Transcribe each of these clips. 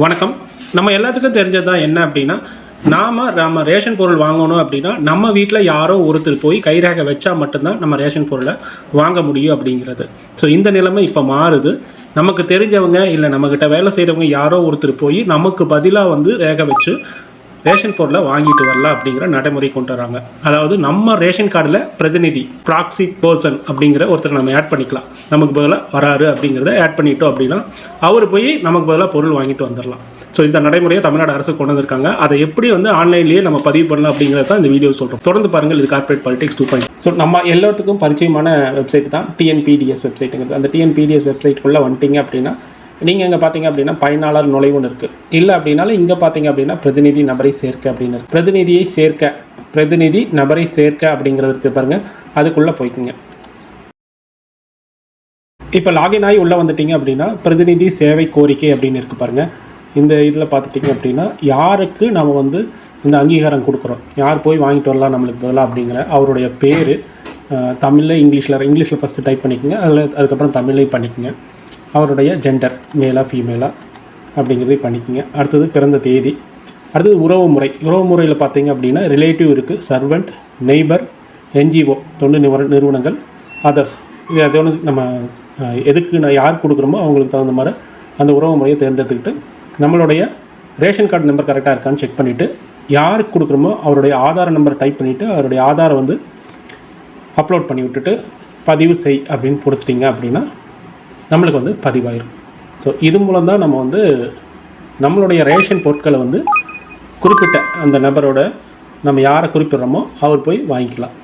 வணக்கம். நம்ம எல்லாத்துக்கும் தெரிஞ்சது தான் என்ன அப்படின்னா நாம் நம்ம ரேஷன் பொருள் வாங்கணும் அப்படின்னா நம்ம வீட்டில் யாரோ ஒருத்தர் போய் கைரேகை வச்சா மட்டும்தான் நம்ம ரேஷன் பொருளை வாங்க முடியும் அப்படிங்கிறது. ஸோ இந்த நிலைமை இப்போ மாறுது. நமக்கு தெரிஞ்சவங்க இல்லை நம்மக்கிட்ட வேலை செய்கிறவங்க யாரோ ஒருத்தர் போய் நமக்கு பதிலாக வந்து ரேகை வச்சு ரேஷன் பொருளை வாங்கிட்டு வரலாம் அப்படிங்கிற நடைமுறை கொண்டு வராங்க. அதாவது நம்ம ரேஷன் கார்டில் பிரதிநிதி ப்ராக்சி பர்சன் அப்படிங்கிற ஒருத்தர் நம்ம ஆட் பண்ணிக்கலாம். நமக்கு பதிலாக வராரு அப்படிங்கிறத ஆட் பண்ணிட்டோம் அப்படின்னா அவர் போய் நமக்கு பதிலாக பொருள் வாங்கிட்டு வந்துடலாம். ஸோ இந்த நடைமுறையை தமிழ்நாடு அரசு கொண்டு வந்திருக்காங்க. அதை எப்படி வந்து ஆன்லைன்லேயே நம்ம பதிவு பண்ணலாம் அப்படிங்கிறத தான் இந்த வீடியோ சொல்கிறோம் தொடர்ந்து பாருங்கள் இது corporate politics two point so நம்ம எல்லாத்துக்கும் பரிச்சயமான வெப்சைட் தான் டிஎன்பிடிஎஸ் வெப்சைட்டுங்கிறது அந்த டிஎன்பிடிஎஸ் வெப்சைட்குள்ளே வந்துட்டீங்க அப்படின்னா நீங்கள் இங்கே பார்த்தீங்க அப்படின்னா பயனாளர் நுழைவுன்னு இருக்குது இல்லை அப்படின்னாலும் இங்கே பார்த்தீங்க அப்படின்னா பிரதிநிதி நபரை சேர்க்க அப்படின்னு இருக்குது பிரதிநிதியை சேர்க்க பிரதிநிதி நபரை சேர்க்க அப்படிங்கிறது இருக்குது பாருங்கள் அதுக்குள்ளே போய்க்குங்க. இப்போ லாகின் ஆகி உள்ளே வந்துட்டீங்க அப்படின்னா பிரதிநிதி சேவை கோரிக்கை அப்படின்னு இருக்கு பாருங்கள் இந்த இதில் பார்த்துட்டிங்க அப்படின்னா யாருக்கு நம்ம வந்து இந்த அங்கீகாரம் கொடுக்குறோம்? யார் போய் வாங்கிட்டு வரலாம் நம்மளுக்கு பதிலாக அப்படிங்கிற அவருடைய பேர் தமிழில் இங்கிலீஷில் இங்கிலீஷில் ஃபஸ்ட்டு டைப் பண்ணிக்கோங்க. அதில் அதுக்கப்புறம் தமிழ்லையும் பண்ணிக்கோங்க. அவருடைய ஜெண்டர் மேலா ஃபீமேலாக அப்படிங்கிறதையும் பண்ணிக்கோங்க. அடுத்தது பிறந்த தேதி. அடுத்தது உறவு முறை. உறவு முறையில் பார்த்தீங்க அப்படின்னா ரிலேட்டிவ் இருக்குது சர்வெண்ட் நெய்பர் என்ஜிஓ தொண்டு நிவர நிறுவனங்கள் அதர்ஸ் இது அது ஒன்று நம்ம எதுக்கு நான் யார் கொடுக்குறோமோ அவங்களுக்கு தகுந்த மாதிரி அந்த உறவு முறையை தேர்ந்தெடுத்துக்கிட்டு நம்மளுடைய ரேஷன் கார்டு நம்பர் கரெக்டாக இருக்கான்னு செக் பண்ணிவிட்டு யாருக்கு கொடுக்குறோமோ அவருடைய ஆதார் நம்பர் டைப் பண்ணிவிட்டு அவருடைய ஆதாரை வந்து அப்லோட் பண்ணி விட்டுட்டு பதிவு செய் அப்படின்னு கொடுத்துட்டிங்க அப்படின்னா நம்மளுக்கு வந்து பதிவாயிரும். ஸோ இது மூலம் தான் நம்ம வந்து நம்மளுடைய ரேஷன் பொருட்களை வந்து குறிப்பிட்ட அந்த நபரோட நம்ம யாரை குறிப்பிட்றோமோ அவர் போய் வாங்கிக்கலாம்.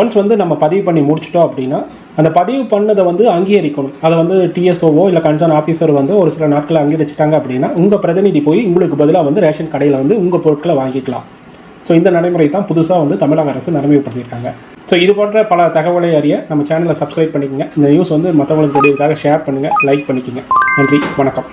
ஒன்ஸ் வந்து நம்ம பதிவு பண்ணி முடிச்சிட்டோம் அப்படின்னா அந்த பதிவு பண்ணதை வந்து அங்கீகரிக்கணும். அதை வந்து டிஎஸ்ஓவோ இல்லை கன்சர்ன் ஆஃபீஸர் வந்து ஒரு சில நாட்களை அங்கீகரிச்சிட்டாங்க அப்படின்னா உங்கள் பிரதிநிதி போய் உங்களுக்கு பதிலாக வந்து ரேஷன் கடையில் வந்து உங்கள் பொருட்களை வாங்கிக்கலாம். ஸோ இந்த நடைமுறை தான் புதுசாக வந்து தமிழக அரசு நடைமுறைப்படுத்தியிருக்காங்க. ஸோ இது போன்ற பல தகவலை அறிய நம்ம சேனலை சப்ஸ்கிரைப் பண்ணிக்கோங்க. இந்த நியூஸ் வந்து மற்றவங்களுக்கு தெரியுதுக்காக ஷேர் பண்ணுங்கள் லைக் பண்ணிக்கோங்க. நன்றி வணக்கம்.